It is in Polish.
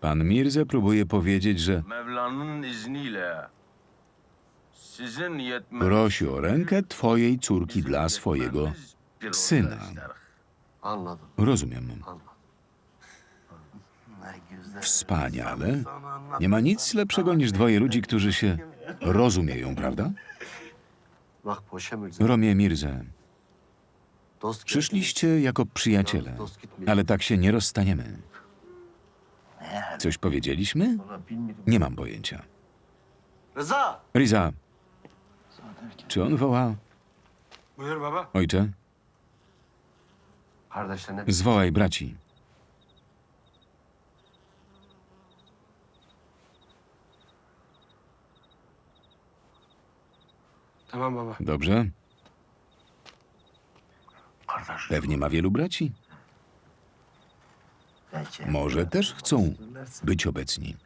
Pan Mirze próbuje powiedzieć, że prosi o rękę twojej córki dla swojego syna. Rozumiem. Wspaniale. Nie ma nic lepszego niż dwoje ludzi, którzy się rozumieją, prawda? Romie Mirze, przyszliście jako przyjaciele, ale tak się nie rozstaniemy. Coś powiedzieliśmy? Nie mam pojęcia. Rıza! Riza, czy on woła? Buyur baba. Ojcze, Kardeşlerine zwołaj braci. Tamam baba. Dobrze? Pewnie ma wielu braci. Może też chcą być obecni.